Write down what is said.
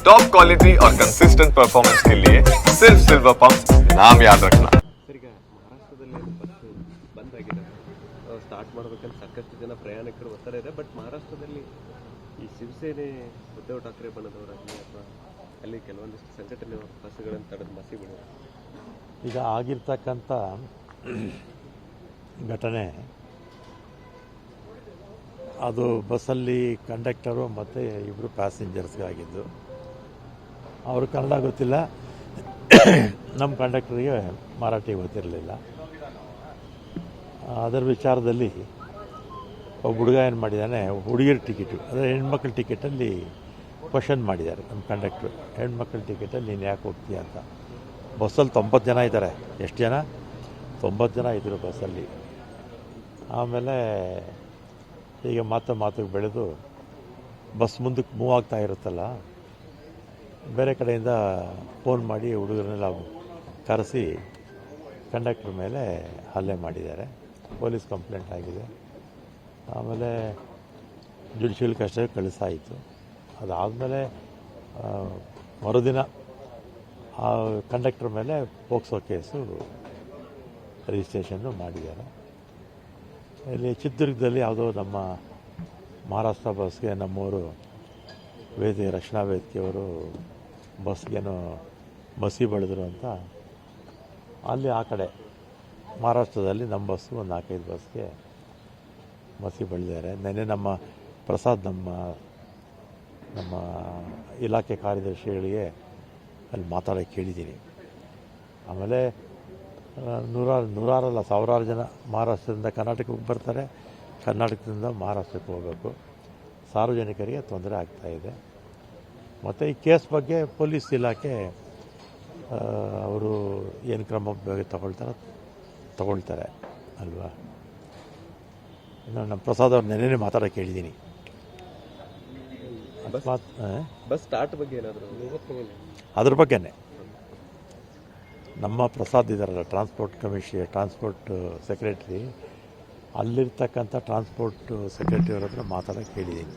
Top quality और consistent performance के लिए सिर्फ सिल्वर पंप नाम याद रखना ಸರ್ ಈಗ ಮಹಾರಾಷ್ಟ್ರದಲ್ಲಿ ಬಸ್ ಬಂದ್ ಆಗಿದೆ ಸ್ಟಾರ್ಟ್ ಮಾಡ್ಬೇಕಂತ ಸಾಕಷ್ಟು ಜನ ಪ್ರಯಾಣಿಕರು ಒತ್ತಡ ಇದೆ ಬಟ್ ಮಹಾರಾಷ್ಟ್ರದಲ್ಲಿ ಈ ಶಿವಸೇನೆ ಉದ್ಧವ್ ಠಾಕ್ರೆ ಬಣದವರಾಗಲಿ ಅಥವಾ ಅಲ್ಲಿ ಕೆಲವೊಂದಿಷ್ಟು ಸಂಘಟನೆಯವರು ಬಸ್ಗಳನ್ನು ತಡೆದು ಬಸ್ಸಿಗೆ ಬಿಡೋರು ಈಗ ಆಗಿರ್ತಕ್ಕಂಥ ಘಟನೆ ಅದು ಬಸ್ಸಲ್ಲಿ ಕಂಡಕ್ಟರು ಮತ್ತು ಇಬ್ಬರು ಪ್ಯಾಸೆಂಜರ್ಸ್ಗಾಗಿದ್ದು ಅವರು ಕನ್ನಡ ಗೊತ್ತಿಲ್ಲ. ನಮ್ಮ ಕಂಡಕ್ಟ್ರಿಗೆ ಮರಾಠಿ ಗೊತ್ತಿರಲಿಲ್ಲ. ಅದರ ವಿಚಾರದಲ್ಲಿ ಒಬ್ಬ ಹುಡುಗ ಏನು ಮಾಡಿದ್ದಾನೆ ಹುಡುಗಿರ ಟಿಕೆಟು ಅಂದರೆ ಹೆಣ್ಮಕ್ಳ ಟಿಕೆಟಲ್ಲಿ ಕ್ವಶನ್ ಮಾಡಿದ್ದಾರೆ ನಮ್ಮ ಕಂಡಕ್ಟ್ರು. ಹೆಣ್ಮಕ್ಳ ಟಿಕೆಟಲ್ಲಿ ನೀನು ಯಾಕೆ ಹೋಗ್ತೀಯ ಅಂತ. ಬಸ್ಸಲ್ಲಿ ತೊಂಬತ್ತು ಜನ ಇದ್ದಾರೆ ಎಷ್ಟು ಜನ? ತೊಂಬತ್ತು ಜನ ಇದ್ದರು ಬಸ್ಸಲ್ಲಿ ಆಮೇಲೆ ಈಗ ಮಾತು ಮಾತಿಗೆ ಬೆಳೆದು ಬಸ್ ಮುಂದಕ್ಕೆ ಮೂವ್ ಆಗ್ತಾ ಇರುತ್ತಲ್ಲ ಬೇರೆ ಕಡೆಯಿಂದ ಫೋನ್ ಮಾಡಿ ಹುಡುಗರನ್ನೆಲ್ಲ ಕರೆಸಿ ಕಂಡಕ್ಟ್ರ್ ಮೇಲೆ ಹಲ್ಲೆ ಮಾಡಿದ್ದಾರೆ. ಪೊಲೀಸ್ ಕಂಪ್ಲೇಂಟ್ ಆಗಿದೆ. ಆಮೇಲೆ ಜುಡಿಷಿಯಲ್ ಕಷ್ಟ ಕಳಿಸಾಯಿತು. ಅದಾದಮೇಲೆ ಮರುದಿನ ಆ ಕಂಡಕ್ಟರ್ ಮೇಲೆ ಪೋಕ್ಸೋ ಕೇಸು ರಿಜಿಸ್ಟ್ರೇಷನ್ನು ಮಾಡಿದ್ದಾರೆ. ಇಲ್ಲಿ ಚಿತ್ರದುರ್ಗದಲ್ಲಿ ಯಾವುದೋ ನಮ್ಮ ಮಹಾರಾಷ್ಟ್ರ ಬಸ್ಗೆ ನಮ್ಮವರು ವೇದಿ ರಕ್ಷಣಾ ವೇದಿಕೆಯವರು ಬಸ್ಗೇನೋ ಬಸ್ಸಿ ಬೆಳೆದ್ರು ಅಂತ ಅಲ್ಲಿ ಆ ಕಡೆ ಮಹಾರಾಷ್ಟ್ರದಲ್ಲಿ ನಮ್ಮ ಬಸ್ಸು ಒಂದು ನಾಲ್ಕೈದು ಬಸ್ಗೆ ಮಸಿ ಬೆಳೆದಿದ್ದಾರೆ. ನೆನ್ನೆ ನಮ್ಮ ಪ್ರಸಾದ್ ನಮ್ಮ ನಮ್ಮ ಇಲಾಖೆ ಕಾರ್ಯದರ್ಶಿಗಳಿಗೆ ಅಲ್ಲಿ ಮಾತಾಡೋಕ್ಕೆ ಕೇಳಿದ್ದೀನಿ. ಆಮೇಲೆ ನೂರಾರು, ನೂರಾರಲ್ಲ, ಸಾವಿರಾರು ಜನ ಮಹಾರಾಷ್ಟ್ರದಿಂದ ಕರ್ನಾಟಕಕ್ಕೆ ಬರ್ತಾರೆ. ಕರ್ನಾಟಕದಿಂದ ಮಹಾರಾಷ್ಟ್ರಕ್ಕೆ ಹೋಗಬೇಕು. ಸಾರ್ವಜನಿಕರಿಗೆ ತೊಂದರೆ ಆಗ್ತಾಯಿದೆ ಮತ್ತು ಈ ಕೇಸ್ ಬಗ್ಗೆ ಪೊಲೀಸ್ ಇಲಾಖೆ ಅವರು ಏನು ಕ್ರಮ ಬಗ್ಗೆ ತಗೊಳ್ತಾರೋ ತಗೊಳ್ತಾರೆ ಅಲ್ವಾ? ನಾನು ನಮ್ಮ ಪ್ರಸಾದ್ ಅವ್ರು ನೆನ್ನೆ ಮಾತಾಡೋಕೆ ಹೇಳಿದ್ದೀನಿ? ಬಸ್ ಸ್ಟಾರ್ಟ್ ಬಗ್ಗೆ ಏನಾದರೂ? ಅದ್ರ ಬಗ್ಗೆನೇ. ನಮ್ಮ ಪ್ರಸಾದ್ ಇದ್ದಾರಲ್ಲ ಟ್ರಾನ್ಸ್ಪೋರ್ಟ್ ಕಮಿಷನ್ ಟ್ರಾನ್ಸ್ಪೋರ್ಟ್ ಸೆಕ್ರೆಟ್ರಿ ಅಲ್ಲಿರ್ತಕ್ಕಂಥ ಟ್ರಾನ್ಸ್ಪೋರ್ಟ್ ಸೆಕ್ರೆಟರಿ ಅವ್ರ ಹತ್ರ ಮಾತಾಡೋಕ್ಕೆ ಹೇಳಿದ್ದೀನಿ